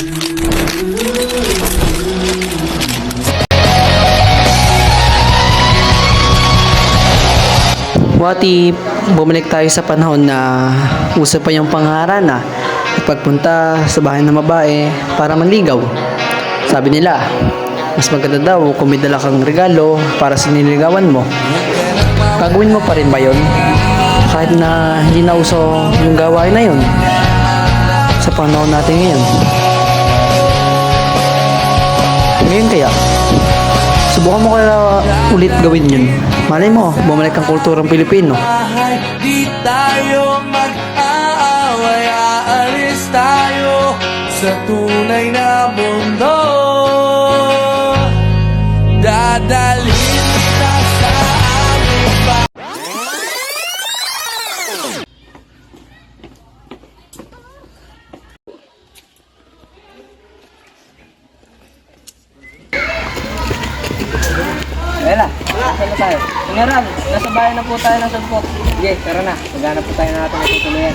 What if bumalik tayo sa panahon na uso pa yung pangarana at pagpunta sa bahay ng babae para manligaw? Sabi nila, mas maganda daw kung may dala kang regalo para sa niligawan mo. Gagawin mo pa rin ba yun? Kahit na hindi na uso yung gawain na yun sa panahon natin ngayon. Ngayon kaya, subukan mo kaya ulit gawin yun. Malay mo, bumalik ang kulturang Pilipino. Di tayo mag-aaway Aalis tayo sa tunay na mundo Dadalhin tayo? Pangaran, nasa bahay na po tayo ng sampok. Sige, tara na. Maghanap po tayo natin ng tutuluyan.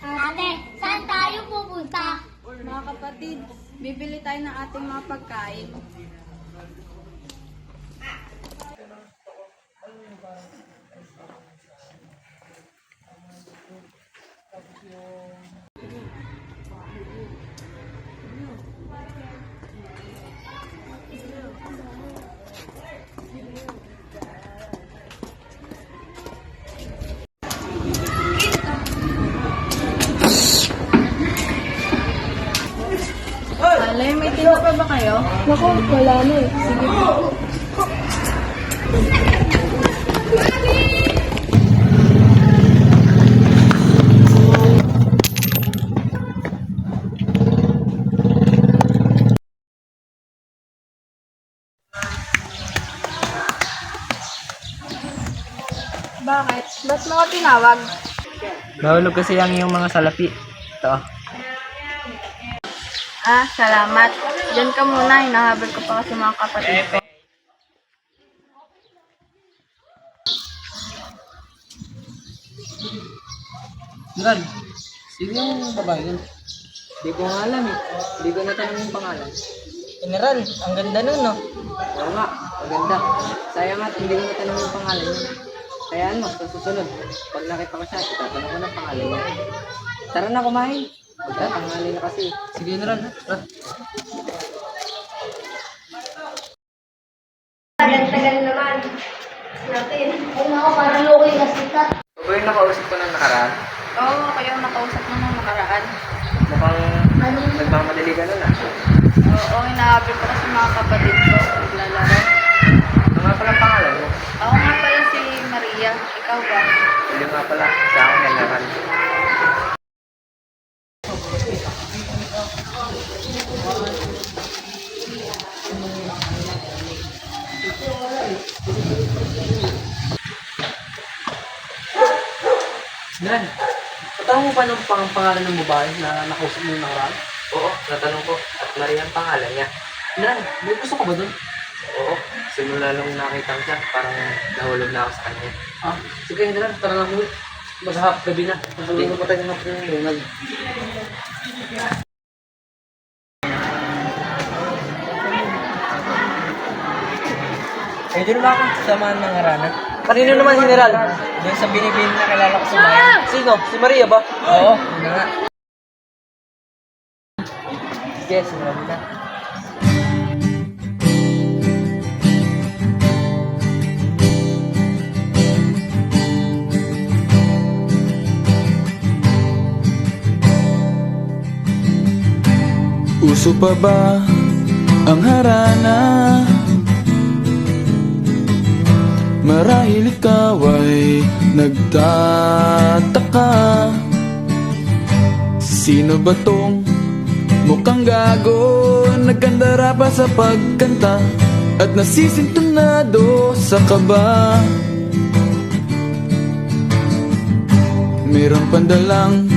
Ate, saan tayo pupunta? Mga kapatid, bibili tayo ng ating mga pagkain. Alay, may tinda pa ba kayo? Naku, wala na eh. Sige po. Bakit? Ba't mo ako tinawag? Nahulog kasi ang iyong mga salapi. Ito. Ah, salamat. Diyan ka muna, hinahabol ko pa kasi mga kapatid ko. Gan, sino yung babae yun? Hindi ko nga alam eh. Hindi ko natanong yung pangalan. General, ang ganda nun no? Oo nga, maganda. Sayang nga, hindi ko natanong yung pangalan niya. Kaya ano, sa susunod, pag nakita ko siya, itatanong ko ng pangalan niya. Tara na kumain. Magtatanghali na kasi. Sige, General. Tara. Tagal-tagal naman. Natin. Ay, nako, parang okay na sikat. Ito ba yung nakausap ko ng nakaraan? Oo, kayo nakausap mo nung nakaraan. Mukhang Ano? nagmamadali ka nun ah. Oo, hinahabol ko kasi mga kapatid ko. Naglalaro. Ano nga pala ang pangalan mo? Ako nga pala si Maria. Ikaw ba? Hindi nga pala. Sa akin yung Dan, natanong mo ba ng pang pangalan ng babae na nakausap mo yung nakaraan? Oo, natanong ko. At Maria ang pangalan niya. Dan, may gusto ka ba doon? Oo, simula nung nakita ko siya, parang nahulog na ako sa kanya. Ah, sige, Dan, tara na mo. Maghahap gabi na. Matulungan pa tayo ng pinulungan. Eh, doon ba ako samahan ng harana? Kanino naman, General? Doon sa binibin na kilala ko sa bayan. Sino? Si Maria ba? Oo, yun na nga. Sige, simulan mo na. Uso pa ba ang harana? Marahil ikaw ay nagtataka Sino ba tong mukhang gago Nagkandara pa sa pagkanta At nasisintunado sa kaba? Meron pandalang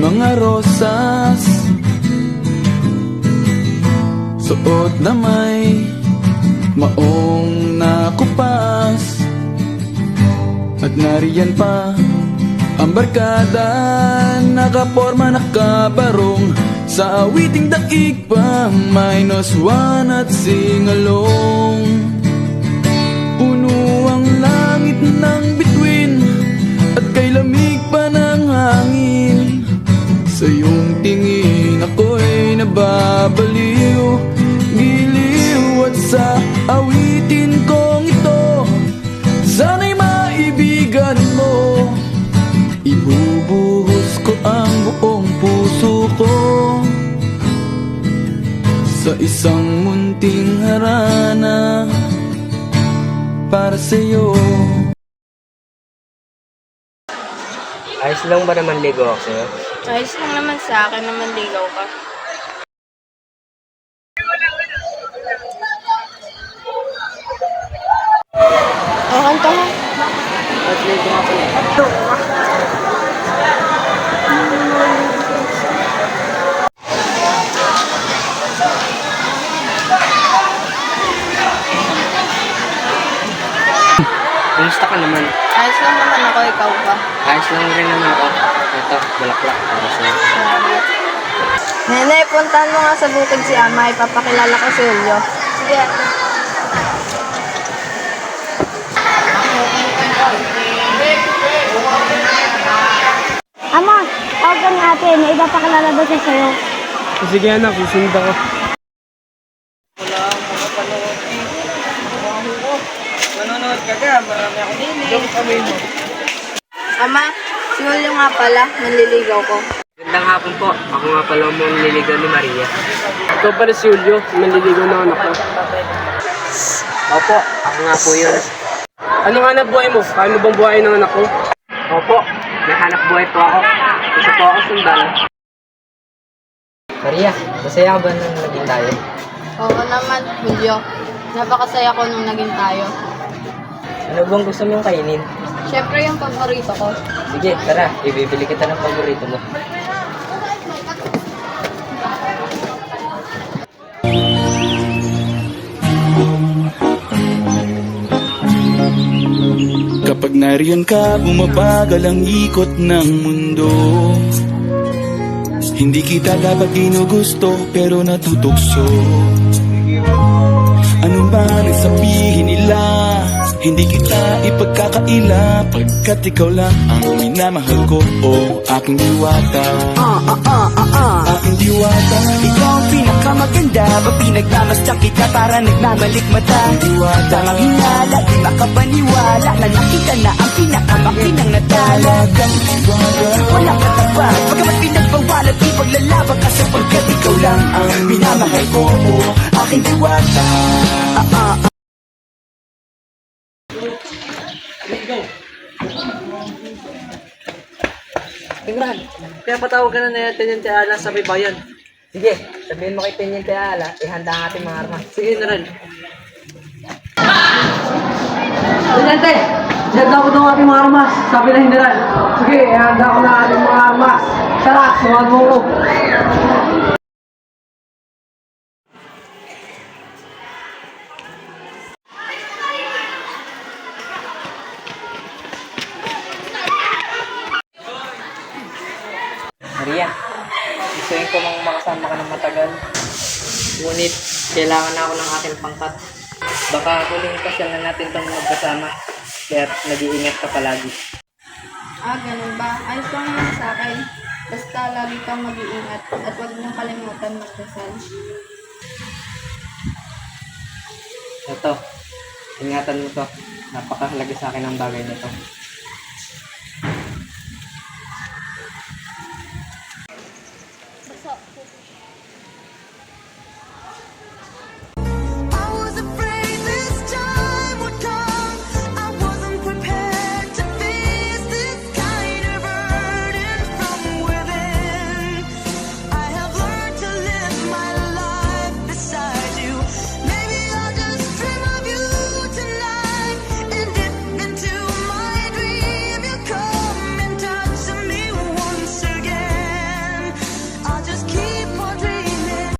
mga rosas Suot na may maong nakupas At nariyan pa Ang barkada nakaporma nakabarong. Sa awiting daig pa Minus one at singalong. Puno ang langit ng bituin Sa isang munting harana Para sa'yo Ayos lang ba naman ligo ako sa'yo? Ayos lang naman sa akin naman ligaw ka. Kumusta ka naman? Ayos lang naman ako, ikaw ba? Ayos lang rin naman ako. Ito, bulaklak para sa'yo. Nene, puntahan mo nga sa bukid si Ama. Ipapakilala ko si Julio. Sige. Ama, tawagan natin. May iba pa kilala ba siya sa'yo? Sige anak, susunod ako. Manonood ka ka, marami ako din eh. kami mo. Ama, si Julio nga pala. Manliligaw ko. Gandang hapon po. Ako nga pala mo ang nililigaw ni Maria. Ikaw pala si Julio, manliligaw ng anak ko. Opo, ako nga po yun. Ano nga na buhay mo? Kaya mo bang buhay ng anak ko? Opo, may hanap buhay po ako. Gusto po ako sundalo. Maria, masaya ka ba nung naging tayo? Oo naman, Julio. Napakasaya ko nung naging tayo. Ano bang gusto mong kainin? Siyempre yung paborito ko. Sige, tara, ibibili kita ng paborito mo. Kapag nariyan ka, bumabagal ang ikot ng mundo Hindi kita dapat ginugusto, pero natutukso Ano ba nila? Hindi kita ipagkakaila Pagkat ikaw lang ang minamahal ko. O aking diwata. Aking diwata. Ikaw ang pinakamaganda Pag pinagmamasdan kita para nagmamalik mata? Diwata. Tamang hinala, di makapaniwala Na nakita na ang pinakamakinang natala. Diwata. Walang katapat Pagkamat pinagbawalan Di paglalaban ka sapagkat ikaw lang ang minamahal ko. O aking diwata. Ah, ah, Tingnan, kaya patawag ka na na Teniente Ala sa may bayan. Sige, sabihin mo kay Teniente Ala, ihanda ang ating mga armas. Sige, General. Teniente, handa ko ng ating mga armas, sabi ng General. Sige, handa ko na ating mga armas. Tara, sumad mo ko. Maria, gustuin makasama ka ng matagal. Ngunit, kailangan na ako ng aking pangkat. Baka huling pasyal na natin itong magkasama. Kaya nag-iingat ka palagi. Ah, ganun ba? Ayos lang naman sa akin. Basta lagi kang mag-iingat at huwag mong kalimutan magdasal. Ito, ingatan mo to. Napakahalaga sa akin ang bagay na to.